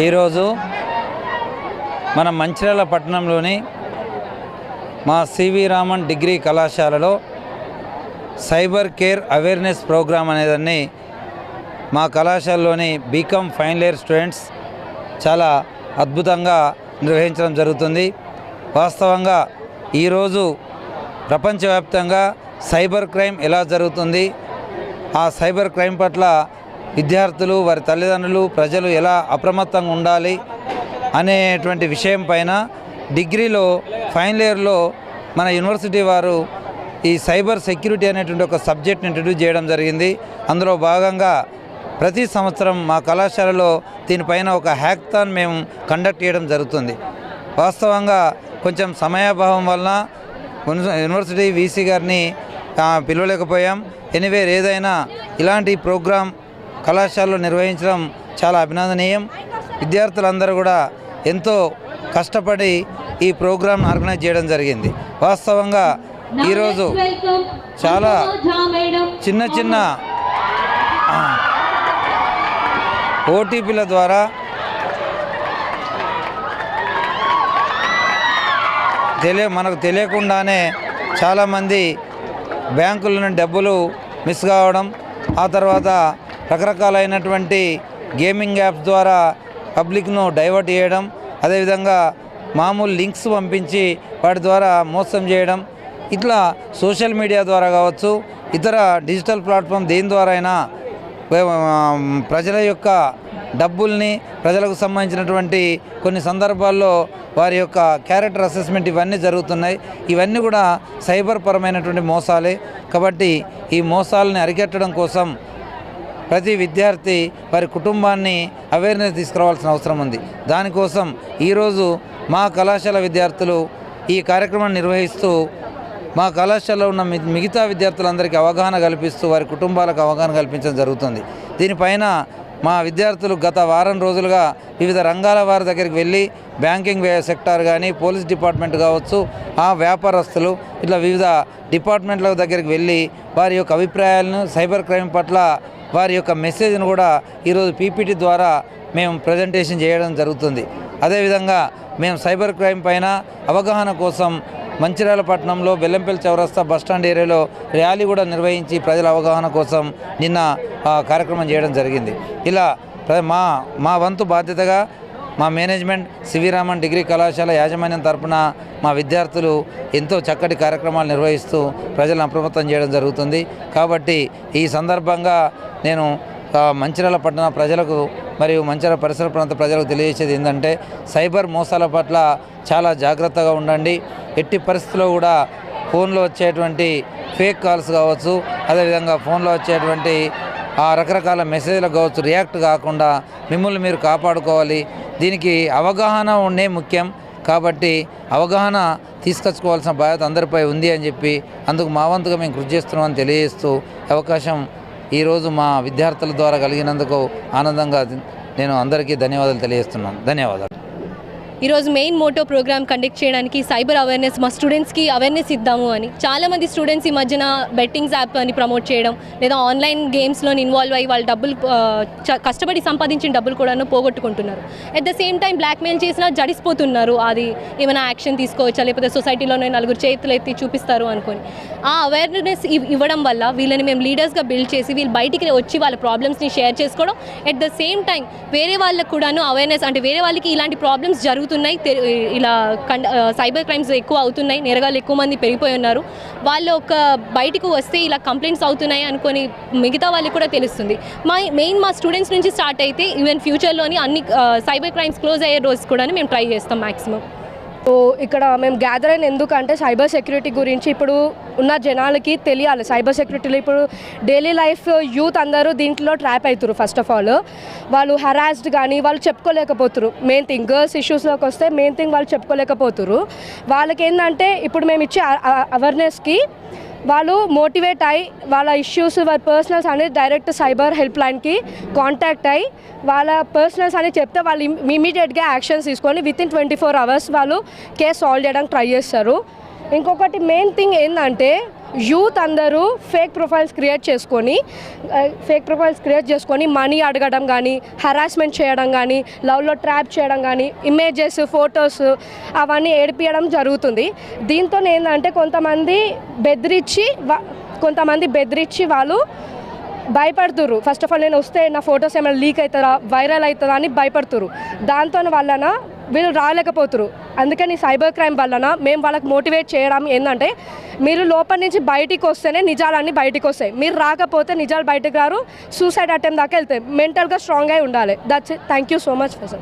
ఈరోజు మన మంచిర్యాల పట్టణంలోని మా సివి రామన్ డిగ్రీ కళాశాలలో సైబర్ కేర్ అవేర్నెస్ ప్రోగ్రామ్ అనేదాన్ని మా కళాశాలలోని బీకామ్ ఫైనల్ ఇయర్ స్టూడెంట్స్ చాలా అద్భుతంగా నిర్వహించడం జరుగుతుంది. వాస్తవంగా ఈరోజు ప్రపంచవ్యాప్తంగా సైబర్ క్రైమ్ ఎలా జరుగుతుంది? ఆ సైబర్ క్రైమ్ పట్ల విద్యార్థులు వారి తల్లిదండ్రులు ప్రజలు ఎలా అప్రమత్తంగా ఉండాలి అనేటువంటి విషయం పైన డిగ్రీలో ఫైనల్ ఇయర్లో మన యూనివర్సిటీ వారు ఈ సైబర్ సెక్యూరిటీ అనేటువంటి ఒక సబ్జెక్ట్ని ఇంట్రడ్యూస్ చేయడం జరిగింది. అందులో భాగంగా ప్రతి సంవత్సరం మా కళాశాలలో దీనిపైన ఒక హ్యాక్థాన్ మేము కండక్ట్ చేయడం జరుగుతుంది. వాస్తవంగా కొంచెం సమయాభావం వలన యూనివర్సిటీ వీసీ గారిని పిలవలేకపోయాం. ఎనీవేర్ ఏదైనా ఇలాంటి ప్రోగ్రాం కళాశాలలో నిర్వహించడం చాలా అభినందనీయం. విద్యార్థులందరూ కూడా ఎంతో కష్టపడి ఈ ప్రోగ్రాం ఆర్గనైజ్ చేయడం జరిగింది. వాస్తవంగా ఈరోజు చాలా చిన్న చిన్న ఓటీపీల ద్వారా తెలియ మనకు తెలియకుండానే చాలామంది బ్యాంకుల నుండి డబ్బులు మిస్ కావడం ఆ తర్వాత రకరకాలైనటువంటి గేమింగ్ యాప్స్ ద్వారా పబ్లిక్ను డైవర్ట్ చేయడం అదేవిధంగా మామూలు లింక్స్ పంపించి వాటి ద్వారా మోసం చేయడం ఇట్లా సోషల్ మీడియా ద్వారా కావచ్చు ఇతర డిజిటల్ ప్లాట్ఫామ్ దేని ద్వారా అయినా ప్రజల యొక్క డబ్బుల్ని ప్రజలకు సంబంధించినటువంటి కొన్ని సందర్భాల్లో వారి యొక్క క్యారెక్టర్ అసెస్మెంట్ ఇవన్నీ జరుగుతున్నాయి. ఇవన్నీ కూడా సైబర్ పరమైనటువంటి మోసాలే. కాబట్టి ఈ మోసాలని అరికట్టడం కోసం ప్రతి విద్యార్థి వారి కుటుంబాన్ని అవేర్నెస్ తీసుకురావాల్సిన అవసరం ఉంది. దానికోసం ఈరోజు మా కళాశాల విద్యార్థులు ఈ కార్యక్రమాన్ని నిర్వహిస్తూ మా కళాశాలలో ఉన్న మి- మిగతా విద్యార్థులందరికీ అవగాహన కల్పిస్తూ వారి కుటుంబాలకు అవగాహన కల్పించడం జరుగుతుంది. దీనిపైన మా విద్యార్థులు గత వారం రోజులుగా వివిధ రంగాల వారి దగ్గరికి వెళ్ళి బ్యాంకింగ్ సెక్టార్ కానీ పోలీస్ డిపార్ట్మెంట్ కావచ్చు ఆ వ్యాపారస్తులు ఇట్లా వివిధ డిపార్ట్మెంట్ల దగ్గరికి వెళ్ళి వారి యొక్క అభిప్రాయాలను సైబర్ క్రైమ్ పట్ల వారి యొక్క మెసేజ్ను కూడా ఈరోజు పీపీటీ ద్వారా మేము ప్రజెంటేషన్ చేయడం జరుగుతుంది. అదేవిధంగా మేము సైబర్ క్రైమ్ పైన అవగాహన కోసం మంచిర్యాల పట్టణంలో బెల్లంపల్లి చౌరస్తా బస్టాండ్ ఏరియాలో ర్యాలీ కూడా నిర్వహించి ప్రజల అవగాహన కోసం నిన్న ఆ, కార్యక్రమం చేయడం జరిగింది. ఇలా మా మా వంతు బాధ్యతగా మా మేనేజ్మెంట్ సివిరామన్ డిగ్రీ కళాశాల యాజమాన్యం తరపున మా విద్యార్థులు ఎంతో చక్కటి కార్యక్రమాలు నిర్వహిస్తూ ప్రజలను అప్రమత్తం చేయడం జరుగుతుంది. కాబట్టి ఈ సందర్భంగా నేను మంచిర్యాల పట్టణ ప్రజలకు మరియు మంచిర్యాల పరిసర ప్రాంత ప్రజలకు తెలియజేసేది ఏంటంటే సైబర్ మోసాల పట్ల చాలా జాగ్రత్తగా ఉండండి. ఎట్టి పరిస్థితుల్లో కూడా ఫోన్లో వచ్చేటువంటి ఫేక్ కాల్స్ కావచ్చు అదేవిధంగా ఫోన్లో వచ్చేటువంటి ఆ రకరకాల మెసేజ్లకు కావచ్చు రియాక్ట్ కాకుండా మిమ్మల్ని మీరు కాపాడుకోవాలి. దీనికి అవగాహన ఉండే ముఖ్యం. కాబట్టి అవగాహన తీసుకొచ్చుకోవాల్సిన బాధ్యత అందరిపై ఉంది అని చెప్పి అందుకు మా వంతుగా మేము కృషి చేస్తున్నామని తెలియజేస్తూ అవకాశం ఈరోజు మా విద్యార్థుల ద్వారా కలిగినందుకు ఆనందంగా నేను అందరికీ ధన్యవాదాలు తెలియజేస్తున్నాను. ధన్యవాదాలు. ఈరోజు మెయిన్ మోటో ప్రోగ్రామ్ కండక్ట్ చేయడానికి సైబర్ అవేర్నెస్ మా స్టూడెంట్స్కి అవేర్నెస్ ఇద్దాము అని. చాలామంది స్టూడెంట్స్ ఈ మధ్యన బెట్టింగ్స్ యాప్ అని ప్రమోట్ చేయడం లేదా ఆన్లైన్ గేమ్స్లో ఇన్వాల్వ్ అయ్యి వాళ్ళు డబ్బులు చ- కష్టపడి సంపాదించిన డబ్బులు కూడాను పోగొట్టుకుంటున్నారు. At the same time blackmail చేసినా జడిసిపోతున్నారు. అది ఏమైనా యాక్షన్ తీసుకోవచ్చా లేకపోతే సొసైటీలోనే నలుగురు చేతులు ఎత్తి చూపిస్తారు అనుకొని. ఆ అవేర్నెస్ ఇవ్వడం వల్ల వీళ్ళని మేము లీడర్స్గా బిల్డ్ చేసి వీళ్ళు బయటికి వచ్చి వాళ్ళ ప్రాబ్లమ్స్ని షేర్ చేసుకోవడం ఎట్ ద సేమ్ టైం వేరే వాళ్ళకు కూడాను అవేర్నెస్ అంటే వేరే వాళ్ళకి ఇలాంటి ప్రాబ్లమ్స్ జరుగుతుంది తె- ఇలా కండ సైబర్ క్రైమ్స్ ఎక్కువ అవుతున్నాయి నేరగాలు ఎక్కువ మంది పెరిగిపోయి ఉన్నారు. వాళ్ళు ఒక బయటకు వస్తే ఇలా కంప్లైంట్స్ అవుతున్నాయి అనుకొని మిగతా వాళ్ళకి కూడా తెలుస్తుంది. మా మెయిన్ మా స్టూడెంట్స్ నుంచి స్టార్ట్ అయితే ఈవెన్ ఫ్యూచర్లోని అన్ని సైబర్ క్రైమ్స్ క్లోజ్ అయ్యే రోజు కూడా మేము ట్రై చేస్తాం మ్యాక్సిమం సో ఇక్కడ మేము గ్యాదర్ అయిన ఎందుకంటే సైబర్ సెక్యూరిటీ గురించి ఇప్పుడు ఉన్న జనాలకి తెలియాలి. సైబర్ సెక్యూరిటీలో ఇప్పుడు డైలీ లైఫ్ యూత్ అందరూ దీంట్లో ట్రాప్ అవుతారు ఫస్ట్ ఆఫ్ ఆల్ వాళ్ళు హరాస్డ్ కానీ వాళ్ళు చెప్పుకోలేకపోతారు మెయిన్ థింగ్ గర్ల్స్ ఇష్యూస్లోకి వస్తే మెయిన్ థింగ్ వాళ్ళు చెప్పుకోలేకపోతారు వాళ్ళకి ఏంటంటే ఇప్పుడు మేము ఇచ్చే అవేర్నెస్కి వాళ్ళు మోటివేట్ అయ్యి వాళ్ళ ఇష్యూస్ వాళ్ళ పర్సనల్స్ అనేది డైరెక్ట్ సైబర్ హెల్ప్ లైన్కి కాంటాక్ట్ అయ్యి వాళ్ళ పర్సనల్స్ అని చెప్తే వాళ్ళు ఇమీడియట్గా యాక్షన్స్ తీసుకొని within twenty four hours వాళ్ళు కేసు సాల్వ్ చేయడానికి ట్రై చేస్తారు. ఇంకొకటి మెయిన్ థింగ్ ఏంటంటే యూత్ అందరూ ఫేక్ ప్రొఫైల్స్ క్రియేట్ చేసుకొని ఫేక్ ప్రొఫైల్స్ క్రియేట్ చేసుకొని మనీ అడగడం కానీ హరాస్మెంట్ చేయడం కానీ లవ్లో ట్రాప్ చేయడం కానీ ఇమేజెస్ ఫొటోస్ అవన్నీ ఏడిపించడం జరుగుతుంది. దీంతో ఏంటంటే కొంతమంది బెదిరించి కొంతమంది బెదిరించి వాళ్ళు భయపడుతురు ఫస్ట్ ఆఫ్ ఆల్ నేను వస్తే నా ఫొటోస్ ఏమైనా లీక్ అవుతుందా వైరల్ అవుతుందా అని భయపడుతురు దాంతో వలన వీళ్ళు రాలేకపోతురు. అందుకని సైబర్ క్రైమ్ వలన మేము వాళ్ళకి మోటివేట్ చేయడం ఏంటంటే మీరు లోపల నుంచి బయటికి వస్తేనే నిజాలన్నీ బయటికి వస్తాయి. మీరు రాకపోతే నిజాలు బయటకు రారు సూసైడ్ అటెంప్ట్ దాకా వెళ్తాయి. మెంటల్గా స్ట్రాంగ్ అయి ఉండాలి. That's thank you so much for